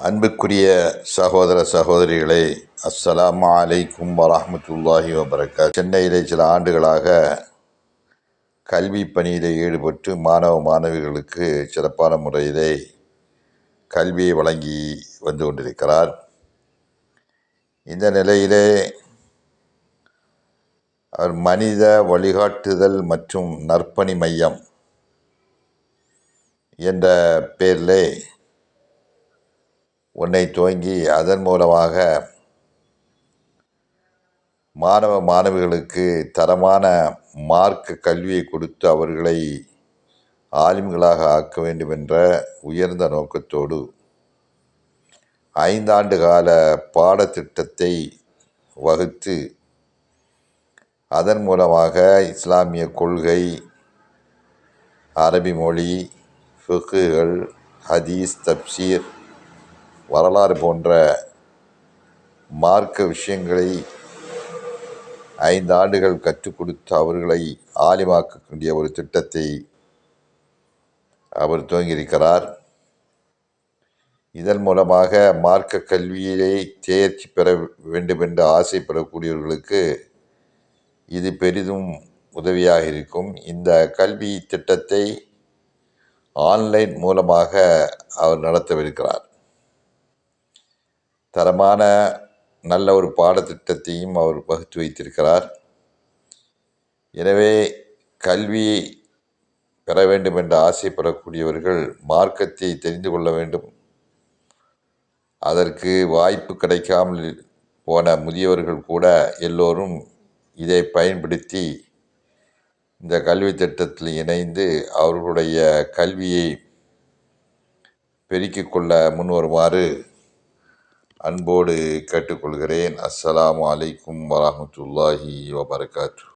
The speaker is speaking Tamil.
அன்புக்குரிய சகோதர சகோதரிகளே அஸ்ஸலாமு அலைக்கும் வரமத்துல்லாஹி வபரகாத். சென்னையிலே சில ஆண்டுகளாக கல்வி பணியிலே ஈடுபட்டு மாணவ மாணவிகளுக்கு சிறப்பான முறையிலே கல்வியை வழங்கி வந்து கொண்டிருக்கிறார். இந்த நிலையிலே அவர் மனித வழிகாட்டுதல் மற்றும் நற்பணி மையம் என்ற பெயரிலே ஒன்றை துவங்கி அதன் மூலமாக மாணவ மாணவிகளுக்கு தரமான மார்க்க கல்வியை கொடுத்து அவர்களை ஆலிம்களாக ஆக்க வேண்டும் என்ற உயர்ந்த நோக்கத்தோடு ஐந்தாண்டு கால பாடத்திட்டத்தை வகுத்து அதன் மூலமாக இஸ்லாமிய கொள்கை அரபி மொழி ஃபிக்குகள் ஹதீஸ் தப்சீர் வரலாறு போன்ற மார்க்க விஷயங்களை ஐந்து ஆண்டுகள் கற்றுக் கொடுத்து அவர்களை ஆலிமாக்கக்கூடிய ஒரு திட்டத்தை அவர் துவங்கியிருக்கிறார். இதன் மூலமாக மார்க்க கல்வியிலே தேர்ச்சி பெற வேண்டும் என்று ஆசைப்படக்கூடியவர்களுக்கு இது பெரிதும் உதவியாக இருக்கும். இந்த கல்வி திட்டத்தை ஆன்லைன் மூலமாக அவர் நடத்தவிருக்கிறார். தரமான நல்ல ஒரு பாடத்திட்டத்தையும் அவர் வகுத்து வைத்திருக்கிறார். எனவே கல்வி பெற வேண்டும் என்று ஆசைப்படக்கூடியவர்கள் மார்க்கத்தை தெரிந்து கொள்ள வேண்டும். அதற்கு வாய்ப்பு கிடைக்காமல் போன முதியவர்கள் கூட எல்லோரும் இதை பயன்படுத்தி இந்த கல்வி திட்டத்தில் இணைந்து அவர்களுடைய கல்வியை பெருக்கிக் கொள்ள முன்வருமாறு அன்போடு கேட்டுக்கொள்கிறேன். அஸ்ஸலாமு அலைக்கும் வரமத்துல்லாஹி வபர்காத்து